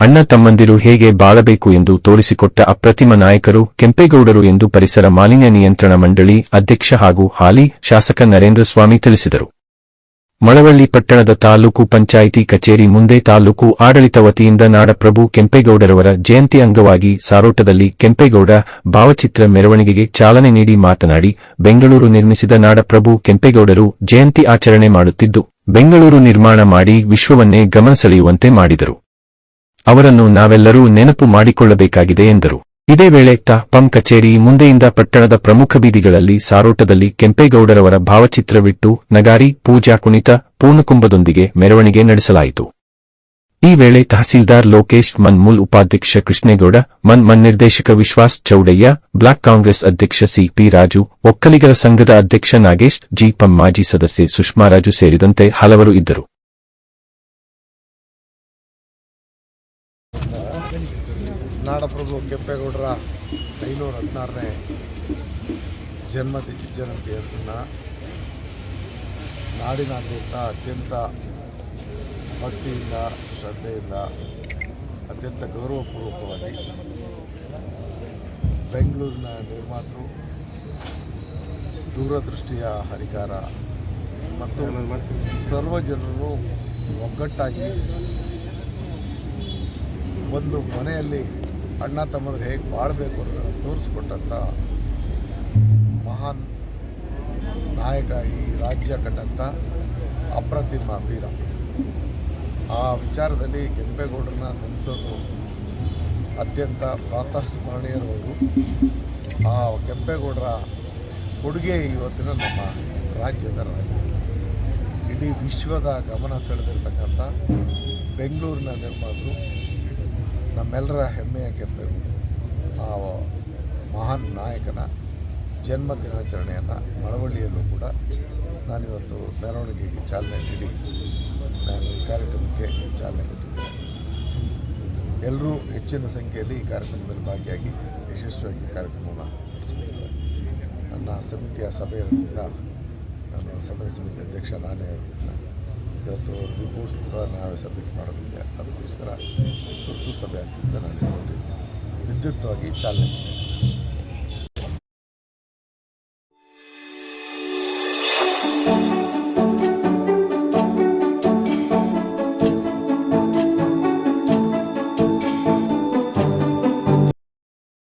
ಅಣ್ಣ ತಮ್ಮಂದಿರು ಹೇಗೆ ಬಾಳಬೇಕು ಎಂದು ತೋರಿಸಿಕೊಟ್ಟ ಅಪ್ರತಿಮ ನಾಯಕರು, ಕೆಂಪೇಗೌಡರು ಎಂದು ಪರಿಸರ ಮಾಲಿನ್ಯ ನಿಯಂತ್ರಣ ಮಂಡಳಿ ಅಧ್ಯಕ್ಷ ಹಾಗೂ ಹಾಲಿ ಶಾಸಕ ನರೇಂದ್ರ ಸ್ವಾಮಿ ತಿಳಿಸಿದರು. ಮಳವಳ್ಳಿ ಪಟ್ಟಣದ ತಾಲೂಕು ಪಂಚಾಯಿತಿ ಕಚೇರಿ ಮುಂದೆ ತಾಲೂಕು ಆಡಳಿತ ವತಿಯಿಂದ ನಾಡಪ್ರಭು ಕೆಂಪೇಗೌಡರವರ ಜಯಂತಿ ಅಂಗವಾಗಿ ಸಾರೋಟದಲ್ಲಿ ಕೆಂಪೇಗೌಡ ಭಾವಚಿತ್ರ ಮೆರವಣಿಗೆಗೆ ಚಾಲನೆ ನೀಡಿ ಮಾತನಾಡಿ, ಬೆಂಗಳೂರು ನಿರ್ಮಿಸಿದ ನಾಡಪ್ರಭು ಕೆಂಪೇಗೌಡರು ಜಯಂತಿ ಆಚರಣೆ ಮಾಡುತ್ತಿದ್ದು, ಬೆಂಗಳೂರು ನಿರ್ಮಾಣ ಮಾಡಿ ವಿಶ್ವವನ್ನೇ ಗಮನ ಸೆಳೆಯುವಂತೆ ಮಾಡಿದರು. ಅವರನ್ನು ನಾವೆಲ್ಲರೂ ನೆನಪು ಮಾಡಿಕೊಳ್ಳಬೇಕಾಗಿದೆ ಎಂದರು. ಇದೇ ವೇಳೆ ತಪಂ ಪಂ ಕಚೇರಿ ಮುಂದೆಯಿಂದ ಪಟ್ಟಣದ ಪ್ರಮುಖ ಬೀದಿಗಳಲ್ಲಿ ಸಾರೋಟದಲ್ಲಿ ಕೆಂಪೇಗೌಡರವರ ಭಾವಚಿತ್ರವಿಟ್ಟು ನಗಾರಿ, ಪೂಜಾ ಕುಣಿತ, ಪೂರ್ಣಕುಂಭದೊಂದಿಗೆ ಮೆರವಣಿಗೆ ನಡೆಸಲಾಯಿತು. ಈ ವೇಳೆ ತಹಸೀಲ್ದಾರ್ ಲೋಕೇಶ್, ಮನ್ಮೂಲ್ ಉಪಾಧ್ಯಕ್ಷ ಕೃಷ್ಣೇಗೌಡ, ಮನ್ ಮನ್ ನಿರ್ದೇಶಕ ವಿಶ್ವಾಸ್ ಚೌಡಯ್ಯ, ಬ್ಲಾಕ್ ಕಾಂಗ್ರೆಸ್ ಅಧ್ಯಕ್ಷ ಸಿಪಿ ರಾಜು, ಒಕ್ಕಲಿಗರ ಸಂಘದ ಅಧ್ಯಕ್ಷ ನಾಗೇಶ್ ಜಿಪಂ ಮಾಜಿ ಸದಸ್ಯೆ ಸುಷ್ಮಾರಾಜು ಸೇರಿದಂತೆ ಹಲವರು ಇದ್ದರು. ನಾಡಪ್ರಭು ಕೆಂಪೇಗೌಡರ ಐನೂರ ಹದಿನಾರನೇ ಜನ್ಮ ಜಯಂತಿಯನ್ನು ನಾಡಿನಾದ್ಯಂತ ಅತ್ಯಂತ ಭಕ್ತಿಯಿಂದ, ಶ್ರದ್ಧೆಯಿಂದ, ಅತ್ಯಂತ ಗೌರವಪೂರ್ವಕವಾಗಿ ಬೆಂಗಳೂರಿನ ನಿರ್ಮಾತೃ, ದೂರದೃಷ್ಟಿಯ ಹರಿಕಾರ ಮತ್ತು ಸರ್ವ ಜನರು ಒಗ್ಗಟ್ಟಾಗಿ ಒಂದು ಮನೆಯಲ್ಲಿ ಅಣ್ಣ ತಮ್ಮಂದ್ರೆ ಹೇಗೆ ಬಾಳ್ಬೇಕು ಅನ್ನೋದನ್ನು ತೋರಿಸ್ಕೊಟ್ಟಂಥ ಮಹಾನ್ ನಾಯಕ ಈ ರಾಜ್ಯ ಕಟ್ಟಂಥ ಅಪ್ರತಿಮ ವೀರ ಆ ವಿಚಾರದಲ್ಲಿ ಕೆಂಪೇಗೌಡರನ್ನ ನೆನೆಸೋದು ಅತ್ಯಂತ ಪ್ರಾತಃ ಸ್ಮರಣೀಯರವರು ಆ ಕೆಂಪೇಗೌಡರ ಕೊಡುಗೆ ಇವತ್ತಿನ ನಮ್ಮ ರಾಜ್ಯದ ರಾಜ್ಯ ಇಡೀ ವಿಶ್ವದ ಗಮನ ಸೆಳೆದಿರ್ತಕ್ಕಂಥ ಬೆಂಗಳೂರಿನ ನಿರ್ಮಾತೃ ನಮ್ಮೆಲ್ಲರ ಹೆಮ್ಮೆಯ ಕೆಂಪೇಗೌಡ ಆ ಮಹಾನ್ ನಾಯಕನ ಜನ್ಮ ದಿನಾಚರಣೆಯನ್ನು ಮಳವಳ್ಳಿಯಲ್ಲೂ ಕೂಡ ನಾನಿವತ್ತು ಮೆರವಣಿಗೆಗೆ ಚಾಲನೆ ನೀಡಿ, ನಾನು ಈ ಕಾರ್ಯಕ್ರಮಕ್ಕೆ ಚಾಲನೆ ಕೊಟ್ಟಿದ್ದೇನೆ. ಎಲ್ಲರೂ ಹೆಚ್ಚಿನ ಸಂಖ್ಯೆಯಲ್ಲಿ ಈ ಕಾರ್ಯಕ್ರಮದಲ್ಲಿ ಭಾಗಿಯಾಗಿ ಯಶಸ್ವಿಯಾಗಿ ಕಾರ್ಯಕ್ರಮವನ್ನು ನಡೆಸಬೇಕು. ನನ್ನ ಸಮಿತಿಯ ಸಭೆಯಲ್ಲಿ ಕೂಡ ನಾನು ಸಭೆ ಸಮಿತಿ ಅಧ್ಯಕ್ಷ ನಾನೇ ಇವತ್ತು ರಿಪೋರ್ಟ್ ಕೂಡ ನಾವೇ ಸಬ್ಮಿಟ್ ಮಾಡೋದಿದೆ. ಅದಕ್ಕೋಸ್ಕರ ತುರ್ತು ಸಭೆ ಆಗ್ತಿದ್ದ ನಾನು ಇವತ್ತು ವಿದ್ಯುತ್ವಾಗಿ ಚಾಲನೆ.